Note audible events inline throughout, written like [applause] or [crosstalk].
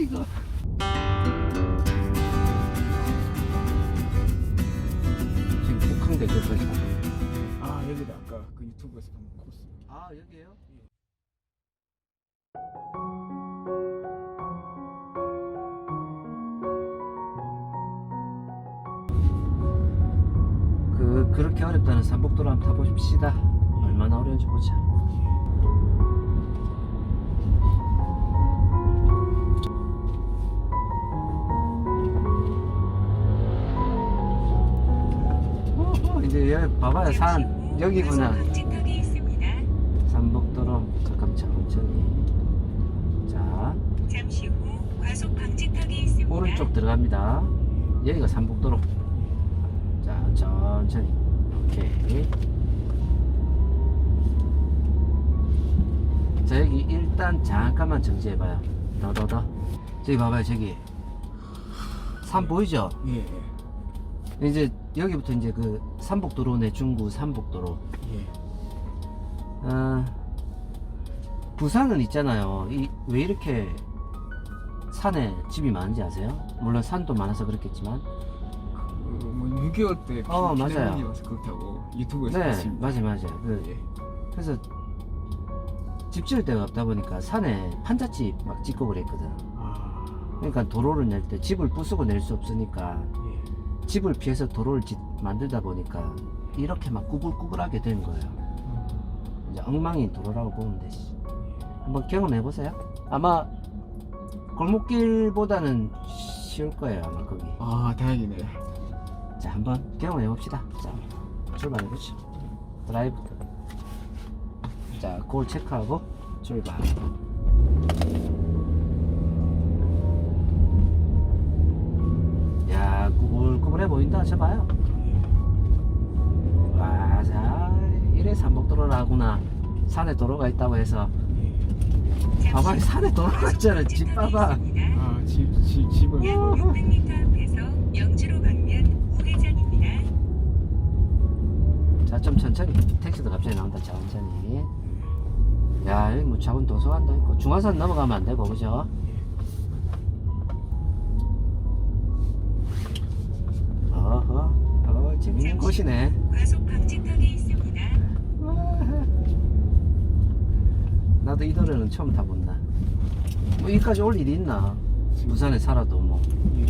이거 지금 가셨네 아 여기다 아까 그 유튜브에서 본 코스 아 여기에요? 그 그렇게 어렵다는 삼복도로 한번 타보십시다. 얼마나 어려운지 보자. 여기 봐봐요 산. 여기구나. 삼복도로 잠깐 천천히. 자. 잠시 후 과속 방지턱이 있습니다. 오른쪽 들어갑니다. 여기가 삼복도로. 자 천천히. 오케이. 자 여기 일단 잠깐만 정지해봐요. 더더더. 저기 봐봐요 저기. 산 보이죠? 예, 이제 여기부터 이제 그 삼복도로네 중구 삼복도로 예. 아, 부산은 있잖아요. 이, 왜 이렇게 산에 집이 많은지 아세요? 물론 산도 많아서 그렇겠지만. 그뭐 6개월 때 어, 맞아요. 그렇다고 유튜브에서 네, 봤습니다. 맞아요, 맞아요. 그, 예. 그래서 집 지을 데가 없다 보니까 산에 판잣집 막 짓고 그랬거든. 아, 그러니까 도로를 낼 때 집을 부수고 낼 수 없으니까 예. 집을 피해서 도로를 짓, 만들다 보니까 이렇게 막 구불구불하게 된 거예요. 어, 이제 엉망인 도로라고 보면 되지. 한번 경험해 보세요. 아마 골목길보다는 쉬울 거예요, 아마 거기. 아, 다행이네. 자, 한번 경험해 봅시다. 자, 출발해 보죠. 드라이브. 자, 골 체크하고 출발. 보인다. 저 봐요. 와, 자, 이래 삼복도로라구나. 산에 도로가 있다고 해서. 봐봐, 후 산에 도로가 있잖아. 집 봐봐. 아, 집, 집, 집을 약 뭐, 600m 앞에서 영주로 방면 우회전입니다. 자, 좀 천천히. 택시도 갑자기 나온다. 천천히. 야, 여기 뭐 작은 도서관도 있고. 중화선 넘어가면 안 되고, 그죠? 과속 있습니다. [laughs] 나도 이 노래는 처음 타본다. 뭐, 여기까지 올 일이 있나? 부산에 살아도 뭐, 예.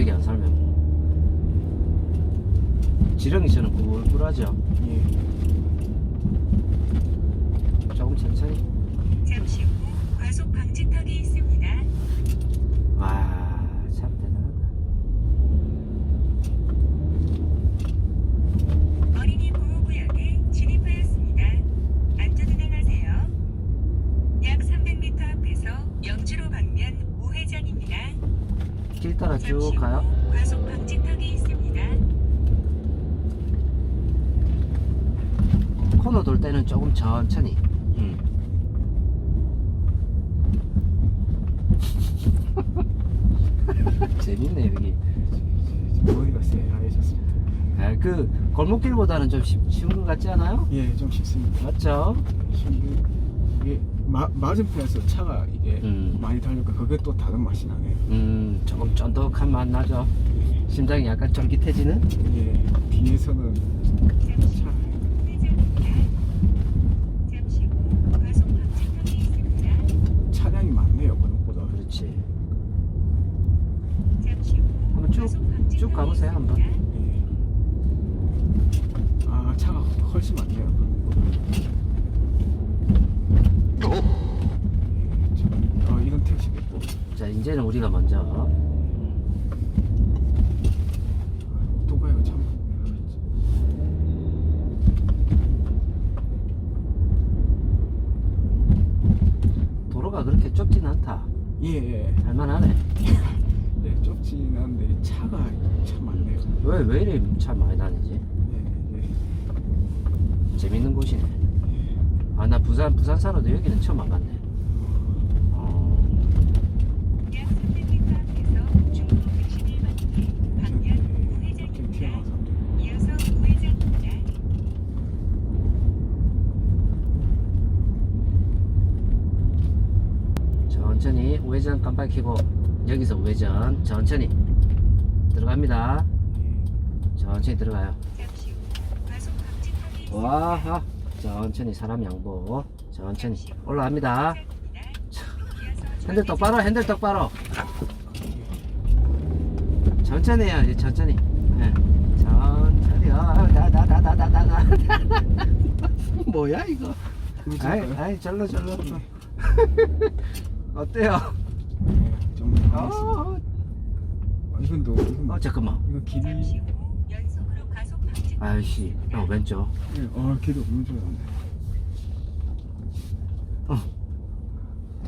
여기 안 살면 뭐. 지렁이 저는 꿀꿀하죠. 예. 조금 천천히. 잠시 후 과속 방지턱이 있습니다. 와, 참 대단하다. 어린이 보호구역에 진입하였습니다. 안전운행하세요. 약 300m 앞에서 영주로 방면 우회전입니다. 길 따라 쭉 가요. 과속 방지턱이 있습니다. 코너 돌 때는 조금 천천히. 음. [laughs] 재밌네 여기. 머리가 쎄하해졌습니다. 아, 그 골목길보다는 좀 쉽, 쉬운 것 같지 않아요? 예, 좀 쉽습니다. 맞죠? 이게, 이게 마, 맞은편에서 차가 이게 음. 많이 달리니까 그게 또 다른 맛이 나네요. 음, 조금 쫀득한 맛 나죠. 예, 심장이 약간 쫄깃해지는. 예, 뒤에서는 차. 차량이 많네요, 그것보다. 그렇지. 한번 쭉- 쭉 가보세요, 한번. 예. 아, 차가 훨씬 많네요, 그것보다. 예, 저- 어, 이건 택시겠고. 자, 이제는 우리가 먼저. 오토바이가 참. 도로가 그렇게 좁진 않다. 예, 예. 할만하네. 예, [laughs] 좁진 않은데 차가 참 많네요. 왜, 왜 이래 차 많이 다니지? 예, 예. 재밌는 곳이네. 아, 나 부산, 부산 살아도 여기는 처음 와봤네. 어, 약 300m 앞에서 중로 111번지 방면 예, 갑자기 우회전입니다. 튀어나온 사람들. 이어서 우회전입니다. 천천히 우회전 깜빡 켜고 여기서 우회전 천천히 들어갑니다. 천천히 들어가요. 잠시 후 과속 방지턱이 있습니다. 와, 천천히 사람 양보. 천천히 올라갑니다. 핸들 똑바로, 핸들 똑바로. 천천히 해야지, 천천히. 네. 천천히. 아, 다다다다다다. [laughs] 뭐야 이거? 아이, 아이, 절로 절로. [laughs] 어때요? 좀 어, 아, 이건 또 이건 어, 잠깐만. 이거 길이 후 연속으로 방지턱 아이씨, 어, 왼쪽. 예, 아 길이 너무 좋아요.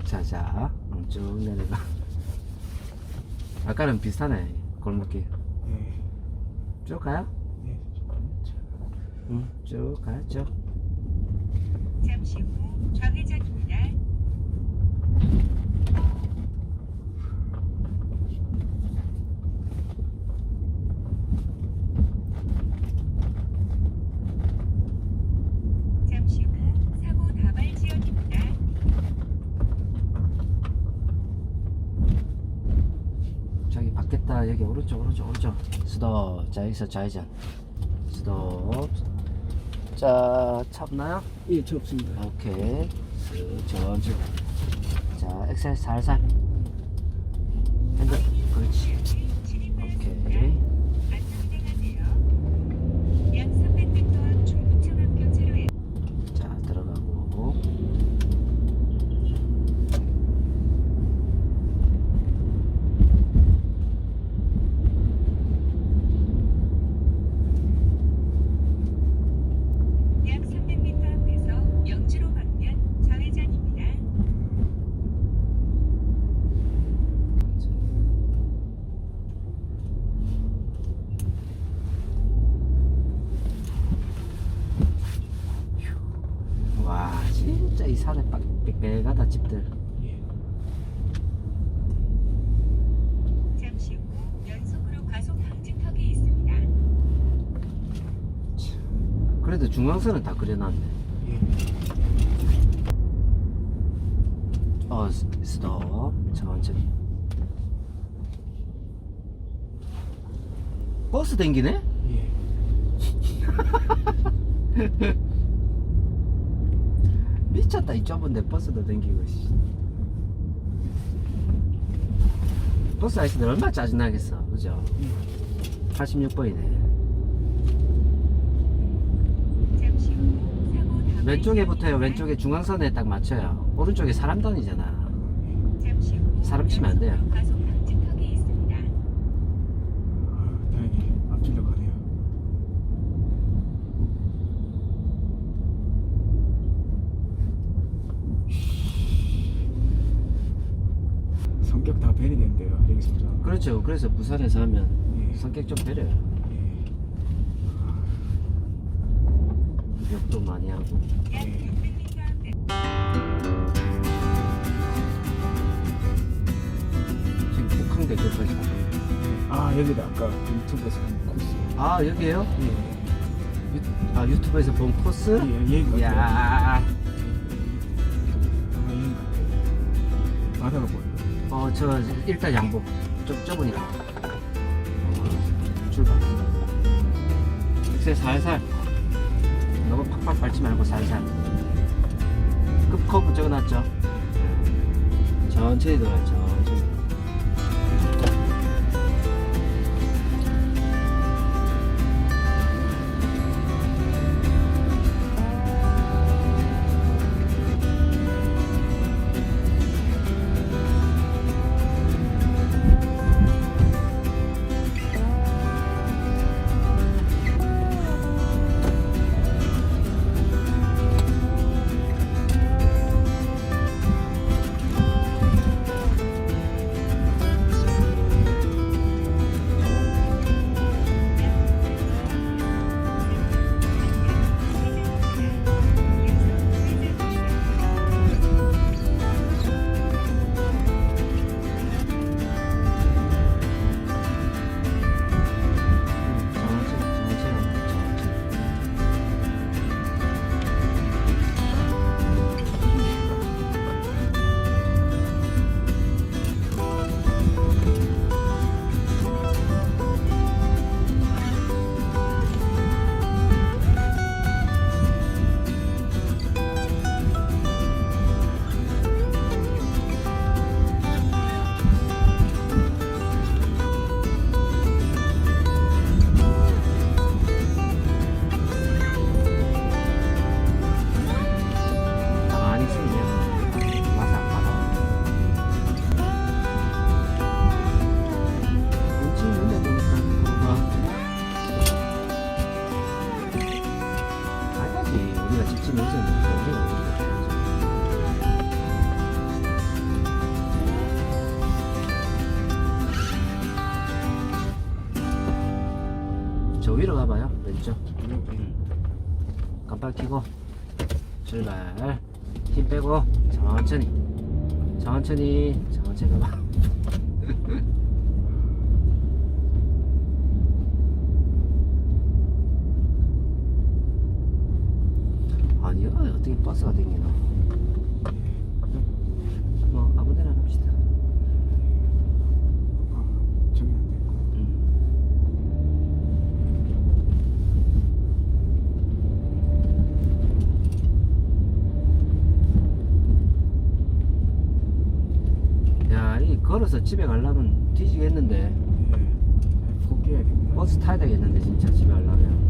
자, 자, 음, 쭉 내려가. 아까는 비슷하네, 골목길. 예. 쭉 가요? 예. 응, 쭉 가요, 쭉. 잠시 후 좌회전입니다. 잠시 후 사고 다발 지역입니다. 저기 받겠다, 여기 오른쪽, 오른쪽, 오른쪽. 스톱. 자, 여기서 좌회전. 스톱. 자, 차 없나요? 예, 저 없습니다. 오케이. 쓱, 천천히. 자, 엑셀 살살. 핸들, 그렇지. 오케이. 안전운행하세요. 약 300m 앞 중부초등학교 차로에 자, 들어가고. 약 300m 앞에서 영주로 방면 좌회전입니다. 와, 이 산에 빡, 빽빽하다, 집들. 예. 잠시 후 연속으로 과속 방지턱이 있습니다. 그래도 중앙선은 다 그려놨네. 예. 어, 스- 스톱. 천천히. 버스 댕기네? 예. [laughs] 미쳤다, 이 좁은데 버스도 댕기고, 씨. 버스 아저씨들 얼마나 짜증나겠어, 그죠? 86번이네. 잠시 후 사고 다발 왼쪽에 붙어요. 왼쪽에 중앙선에 딱 맞춰요. 오른쪽에 사람 다니잖아. 사람 치면 안 돼요. 연속으로 과속 방지턱이 있습니다. 아, 다행히 앞질러 가네요. 성격 다 저. 그렇죠. 그래서 부산에서 하면 예. 성격 좀 배려요. 예. 욕도 많이 하고. 약 600m 앞에 지금 북한 대교까지 가고. 아 여기다 아까 유튜브에서 본 코스. 아, 여기에요? 예. 유, 아, 유튜브에서 본 코스? 예, 여기 같아요. 아마 여기 같아요. 바다가 보여요. 어, 저 일단 양보. 좀 좁으니까. 어, 출발. 엑셀 살살. 너무 팍팍 밟지 말고 살살. 급 커브 적어놨죠? 천천히 들어요, 켜고 출발 힘 빼고 천천히 천천히 천천히 가봐. [laughs] 아니야 어떻게 버스가 댕기나 뭐 아무데나 갑시다 아, 정리 안 됐고. 음. 야, 이 걸어서 집에 가려면 뒤지겠는데. 예. 됩니다. 버스 타야 되겠는데, 진짜 집에 가려면.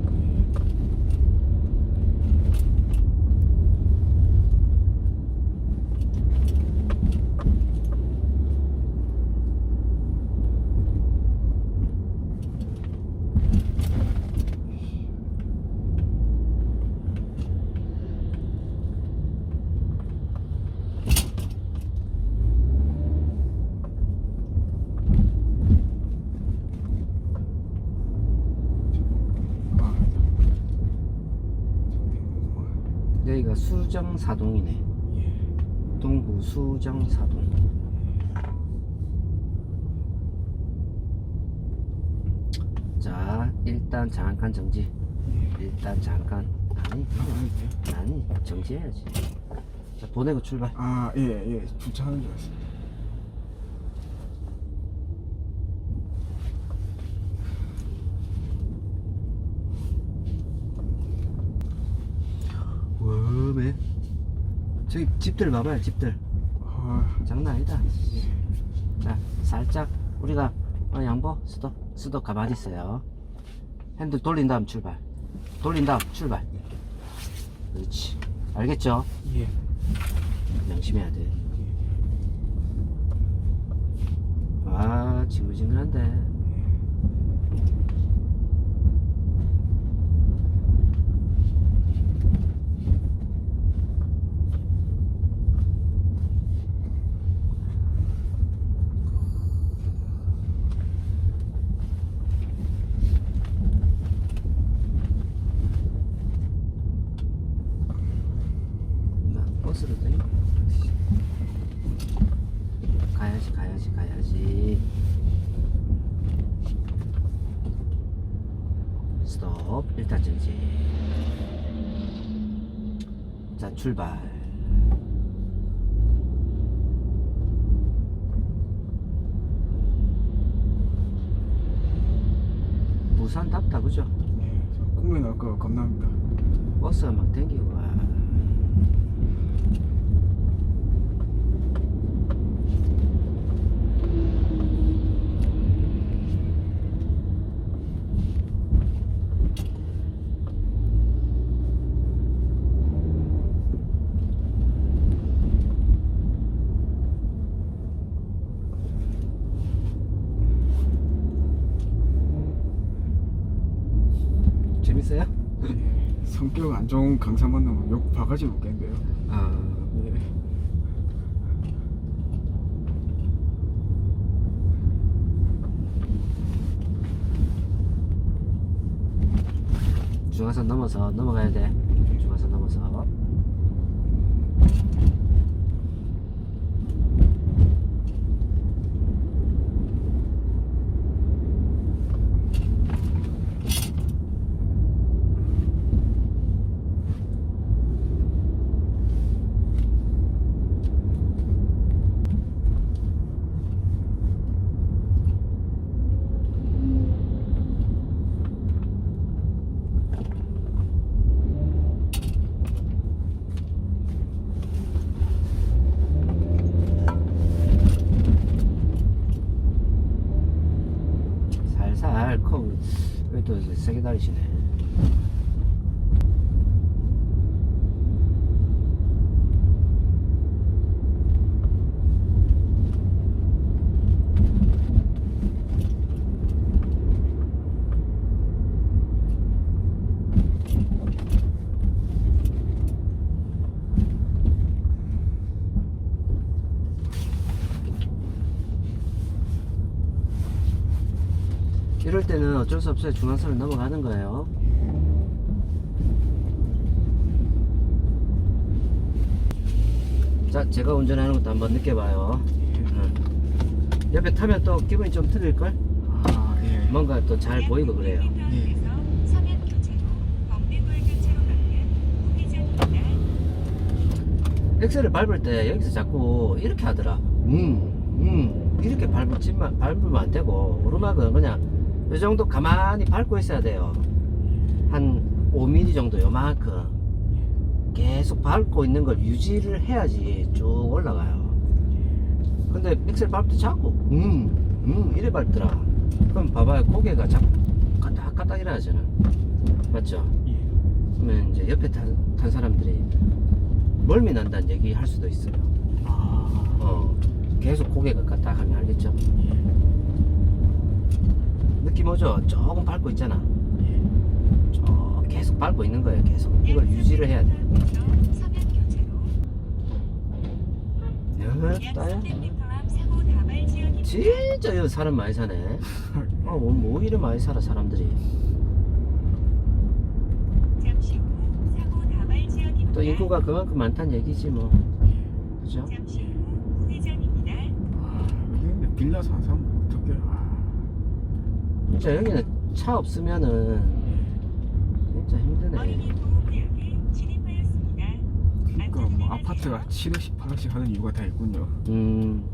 아, 여기가 수정 사동이네. 예. 동구 수정 사동. 자, 일단 잠깐 정지. 일단 잠깐. 아니. 아니, 정지해야지. 자, 보내고 출발. 아, 예, 예. 주차하는 줄 알았어요. 웜에. 저기 집들 봐봐요, 집들. 아, 장난 아니다. 예. 자, 살짝 우리가 어, 양보 스톱 스톱 가만히 있어요. 핸들 돌린 다음 출발. 돌린 다음 출발. 그렇지. 알겠죠? 예. 명심해야 돼. 아, 징글징글한데. 나 버스를 땡. 가야지, 가야지, 가야지. 스톱. 일단 정지. 자, 출발. 부산답다, 그죠? 예. 저 꿈에 나올 거 겁납니다. 버스가 막 땡기고 와. 재밌어요? 예. 좋은 강사 만나면 욕 바가지 먹겠는데요. 아, 예. 중화선 넘어서 넘어가야 돼. 중화선 넘어서. 살살 커. 왜또 세게 다리시네. 이 때는 어쩔 수 없어요. 중앙선을 넘어가는 거예요. 자, 제가 운전하는 것도 한번 느껴봐요. 응. 옆에 타면 또 기분이 좀 틀릴걸? 아, 예. 뭔가 또 잘 보이고 그래요. 예. 엑셀을 밟을 때 여기서 자꾸 이렇게 하더라. 음, 음, 이렇게 밟으면 안 되고, 오르막은 그냥 이 정도 가만히 밟고 있어야 돼요. 한 5mm 정도 요만큼. 계속 밟고 있는 걸 유지를 해야지 쭉 올라가요. 근데 엑셀 밟을 때 자꾸, 음, 음, 이래 밟더라. 그럼 봐봐요. 고개가 자꾸 까딱까딱 일어나잖아. 맞죠? 예. 그러면 이제 옆에 탄, 탄 사람들이 멀미 난다는 얘기 할 수도 있어요. 아, 어, 계속 고개가 까딱하면 알겠죠? 예. 오죠? 조금 밟고 있잖아. 예. 저 계속 밟고 있는 거예요. 계속 이걸 유지를 해야 돼. 서면 교차로 야, 약 따야. 300m 앞 사고 다발 지역입니다. 진짜 여기 사람 많이 사네. 어, [laughs] 뭐, 뭐 이래 많이 살아 사람들이. 또 인구가 그만큼 많다는 얘기지 뭐. 그죠? 잠시 후 우회전입니다. 아, 근데 빌라 사는 사람 어떻게? 아, 진짜 여기는 차 없으면은 진짜 힘드네. 그러니까 뭐 아파트가 7억씩 8억씩 하는 이유가 다 있군요. 음,